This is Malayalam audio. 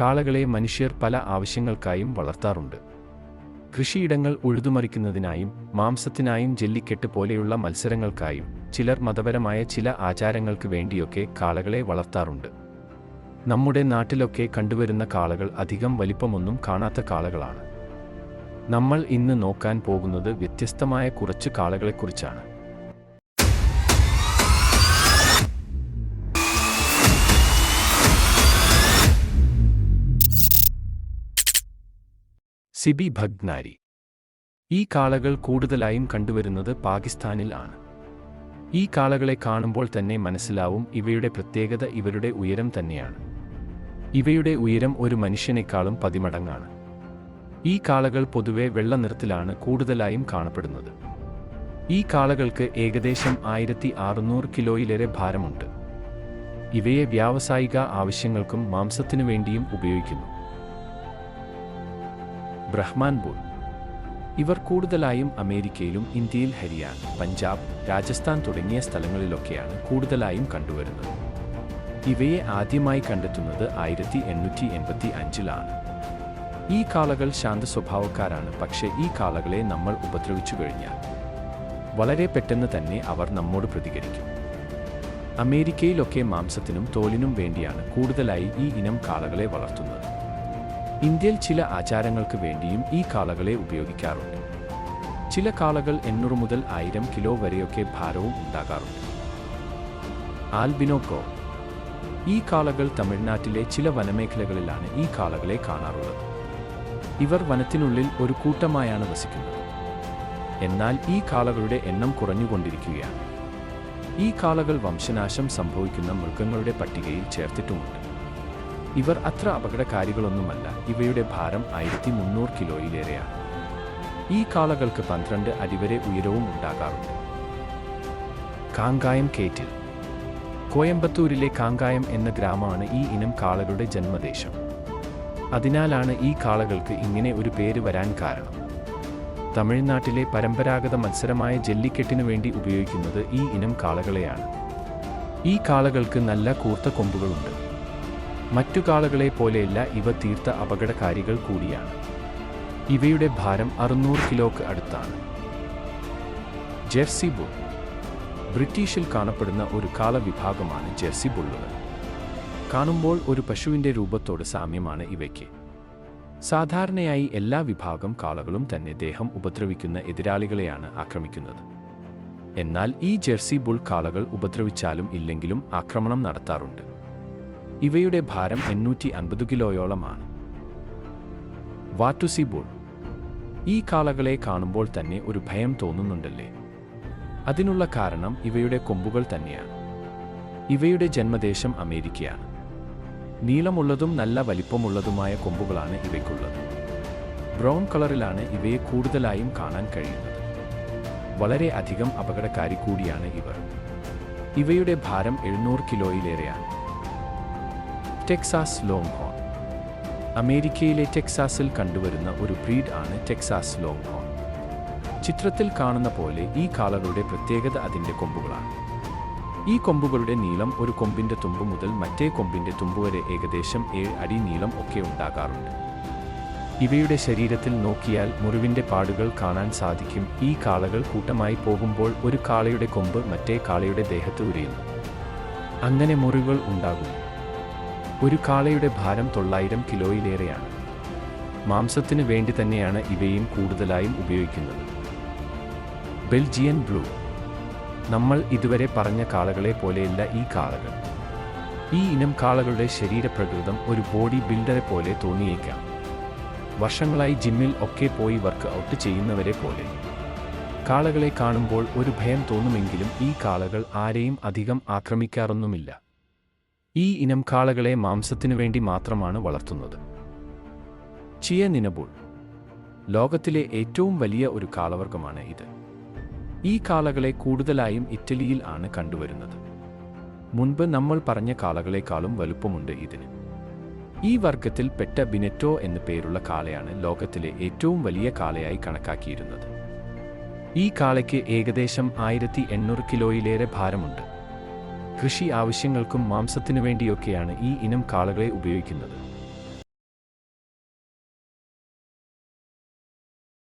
കാളകളെ മനുഷ്യർ പല ആവശ്യങ്ങൾക്കായും വളർത്താറുണ്ട്. കൃഷിയിടങ്ങൾ ഉഴുതുമറിക്കുന്നതിനായും മാംസത്തിനായും ജെല്ലിക്കെട്ട് പോലെയുള്ള മത്സരങ്ങൾക്കായും ചിലർ മതപരമായ ചില ആചാരങ്ങൾക്ക് വേണ്ടിയൊക്കെ കാളകളെ വളർത്താറുണ്ട്. നമ്മുടെ നാട്ടിലൊക്കെ കണ്ടുവരുന്ന കാളകൾ അധികം വലിപ്പമൊന്നും കാണാത്ത കാളകളാണ്. നമ്മൾ ഇന്ന് നോക്കാൻ പോകുന്നത് വ്യത്യസ്തമായ കുറച്ച് കാളകളെക്കുറിച്ചാണ്. സിബി ഭഗ്നാരി. ഈ കാളകൾ കൂടുതലായും കണ്ടുവരുന്നത് പാകിസ്ഥാനിൽ ആണ്. ഈ കാളകളെ കാണുമ്പോൾ തന്നെ മനസ്സിലാവും ഇവയുടെ പ്രത്യേകത ഇവരുടെ ഉയരം തന്നെയാണ്. ഇവയുടെ ഉയരം ഒരു മനുഷ്യനേക്കാളും പതിമടങ്ങാണ്. ഈ കാളകൾ പൊതുവെ വെള്ള നിറത്തിലാണ് കൂടുതലായും കാണപ്പെടുന്നത്. ഈ കാളകൾക്ക് ഏകദേശം ആയിരത്തി അറുന്നൂറ് കിലോയിലേറെ ഭാരമുണ്ട്. ഇവയെ വ്യാവസായിക ആവശ്യങ്ങൾക്കും മാംസത്തിനു വേണ്ടിയും ഉപയോഗിക്കുന്നു. Brahman bull. ഇവർ കൂടുതലായും അമേരിക്കയിലും ഇന്ത്യയിൽ ഹരിയാന പഞ്ചാബ് രാജസ്ഥാൻ തുടങ്ങിയ സ്ഥലങ്ങളിലൊക്കെയാണ് കൂടുതലായും കണ്ടുവരുന്നത്. ഇവയെ ആദ്യമായി കണ്ടെത്തുന്നത് ആയിരത്തി എണ്ണൂറ്റി എൺപത്തി അഞ്ചിലാണ് ഈ കാളകൾ ശാന്ത സ്വഭാവക്കാരാണ് പക്ഷേ ഈ കാളകളെ നമ്മൾ ഉപദ്രവിച്ചു കഴിഞ്ഞാൽ വളരെ പെട്ടെന്ന് തന്നെ അവർ നമ്മോട് പ്രതികരിക്കും. അമേരിക്കയിലൊക്കെ മാംസത്തിനും തോലിനും വേണ്ടിയാണ് കൂടുതലായി ഈ ഇനം കാളകളെ വളർത്തുന്നത്. ഇന്ത്യയിൽ ചില ആചാരങ്ങൾക്ക് വേണ്ടിയും ഈ കാളകളെ ഉപയോഗിക്കാറുണ്ട്. ചില കാളകൾ എണ്ണൂറ് മുതൽ ആയിരം കിലോ വരെയൊക്കെ ഭാരവും ഉണ്ടാകാറുണ്ട്. ആൽബിനോക്കോ ഈ കാളകൾ തമിഴ്നാട്ടിലെ ചില വനമേഖലകളിലാണ് ഈ കാളകളെ കാണാറുള്ളത്. ഇവർ വനത്തിനുള്ളിൽ ഒരു കൂട്ടമായാണ് വസിക്കുന്നത്. എന്നാൽ ഈ കാളകളുടെ എണ്ണം കുറഞ്ഞുകൊണ്ടിരിക്കുകയാണ്. ഈ കാളകൾ വംശനാശം സംഭവിക്കുന്ന മൃഗങ്ങളുടെ പട്ടികയിൽ ചേർത്തിട്ടുമുണ്ട്. ഇവർ അത്ര അപകടകാരികളൊന്നുമല്ല. ഇവയുടെ ഭാരം ആയിരത്തി മുന്നൂറ് കിലോയിലേറെയാണ്. ഈ കാളകൾക്ക് പന്ത്രണ്ട് അടിവരെ ഉയരവും ഉണ്ടാകാറുണ്ട്. കാങ്കായം കേറ്റിൽ. കോയമ്പത്തൂരിലെ കാങ്കായം എന്ന ഗ്രാമമാണ് ഈ ഇനം കാളകളുടെ ജന്മദേശം. അതിനാലാണ് ഈ കാളകൾക്ക് ഇങ്ങനെ ഒരു പേര് വരാൻ കാരണം. തമിഴ്നാട്ടിലെ പരമ്പരാഗത മത്സരമായ ജല്ലിക്കെട്ടിനു വേണ്ടി ഉപയോഗിക്കുന്നത് ഈ ഇനം കാളകളെയാണ്. ഈ കാളകൾക്ക് നല്ല കൂർത്ത കൊമ്പുകളുണ്ട്. മറ്റു കാളകളെ പോലെയല്ല ഇവ തീർത്ത അപകടകാരികൾ കൂടിയാണ്. ഇവയുടെ ഭാരം അറുന്നൂറ് കിലോക്ക് അടുത്താണ്. Jersey bull. ബ്രിട്ടീഷിൽ കാണപ്പെടുന്ന ഒരു കാള വിഭാഗമാണ് ജെർസി ബുള്ളുകൾ. കാണുമ്പോൾ ഒരു പശുവിന്റെ രൂപത്തോട് സാമ്യമാണ് ഇവയ്ക്ക്. സാധാരണയായി എല്ലാ വിഭാഗം കാളകളും തന്നെ ദേഹം ഉപദ്രവിക്കുന്ന എതിരാളികളെയാണ് ആക്രമിക്കുന്നത്. എന്നാൽ ഈ ജെർസി ബുൾ കാളകൾ ഉപദ്രവിച്ചാലും ഇല്ലെങ്കിലും ആക്രമണം നടത്താറുണ്ട്. ഇവയുടെ ഭാരം എണ്ണൂറ്റി അൻപത് കിലോയോളമാണ്. വാറ്റുസി ബുൾ ഈ കാളകളെ കാണുമ്പോൾ തന്നെ ഒരു ഭയം തോന്നുന്നുണ്ടല്ലേ? അതിനുള്ള കാരണം ഇവയുടെ കൊമ്പുകൾ തന്നെയാണ്. ഇവയുടെ ജന്മദേശം അമേരിക്കയാണ്. നീളമുള്ളതും നല്ല വലിപ്പമുള്ളതുമായ കൊമ്പുകളാണ് ഇവയ്ക്കുള്ളത്. ബ്രൗൺ കളറിലാണ് ഇവയെ കൂടുതലായും കാണാൻ കഴിയുന്നത്. വളരെ അധികം അപകടകാരി കൂടിയാണ് ഇവർ. ഇവയുടെ ഭാരം എഴുന്നൂറ് കിലോയിലേറെയാണ്. ടെക്സാസ് ലോങ് ഹോൺ അമേരിക്കയിലെ ടെക്സാസിൽ കണ്ടുവരുന്ന ഒരു ബ്രീഡ് ആണ് ടെക്സാസ് ലോങ് ഹോൺ ചിത്രത്തിൽ കാണുന്ന പോലെ ഈ കാളകളുടെ പ്രത്യേകത അതിന്റെ കൊമ്പുകളാണ്. ഈ കൊമ്പുകളുടെ നീളം ഒരു കൊമ്പിന്റെ തുമ്പ് മുതൽ മറ്റേ കൊമ്പിന്റെ തുമ്പ് വരെ ഏകദേശം ഏഴ് അടി നീളം ഒക്കെ ഉണ്ടാകാറുണ്ട്. ഇവയുടെ ശരീരത്തിൽ നോക്കിയാൽ മുറിവിന്റെ പാടുകൾ കാണാൻ സാധിക്കും. ഈ കാളകൾ കൂട്ടമായി പോകുമ്പോൾ ഒരു കാളയുടെ കൊമ്പ് മറ്റേ കാളയുടെ ദേഹത്ത് ഉരയുന്നു. അങ്ങനെ മുറിവുകൾ ഉണ്ടാകുന്നു. ഒരു കാളയുടെ ഭാരം തൊള്ളായിരം കിലോയിലേറെയാണ്. മാംസത്തിന് വേണ്ടി തന്നെയാണ് ഇവയും കൂടുതലായും ഉപയോഗിക്കുന്നത്. Belgian blue. നമ്മൾ ഇതുവരെ പറഞ്ഞ കാളകളെ പോലെയല്ല ഈ കാളകൾ. ഈ ഇനം കാളകളുടെ ശരീരപ്രകൃതം ഒരു ബോഡി ബിൽഡറെ പോലെ തോന്നിയേക്കാം. വർഷങ്ങളായി ജിമ്മിൽ ഒക്കെ പോയി വർക്ക് ഔട്ട് ചെയ്യുന്നവരെ പോലെ. കാളകളെ കാണുമ്പോൾ ഒരു ഭയം തോന്നുമെങ്കിലും ഈ കാളകൾ ആരെയും അധികം ആക്രമിക്കാറൊന്നുമില്ല. ഈ ഇനം കാളകളെ മാംസത്തിനു വേണ്ടി മാത്രമാണ് വളർത്തുന്നത്. ചിയ നിനബുൾ ലോകത്തിലെ ഏറ്റവും വലിയ ഒരു കാളവർഗമാണ് ഇത്. ഈ കാളകളെ കൂടുതലായും ഇറ്റലിയിൽ ആണ് കണ്ടുവരുന്നത്. മുൻപ് നമ്മൾ പറഞ്ഞ കാളകളെക്കാളും വലുപ്പമുണ്ട് ഇതിന്. ഈ വർഗത്തിൽ പെട്ട ബിനെറ്റോ എന്ന പേരുള്ള കാളയാണ് ലോകത്തിലെ ഏറ്റവും വലിയ കാളയായി കണക്കാക്കിയിരുന്നത്. ഈ കാളയ്ക്ക് ഏകദേശം ആയിരത്തി എണ്ണൂറ് കിലോയിലേറെ ഭാരമുണ്ട്. കൃഷി ആവശ്യങ്ങൾക്കും മാംസത്തിനു വേണ്ടിയൊക്കെയാണ് ഈ ഇനം കാളകളെ ഉപയോഗിക്കുന്നത്.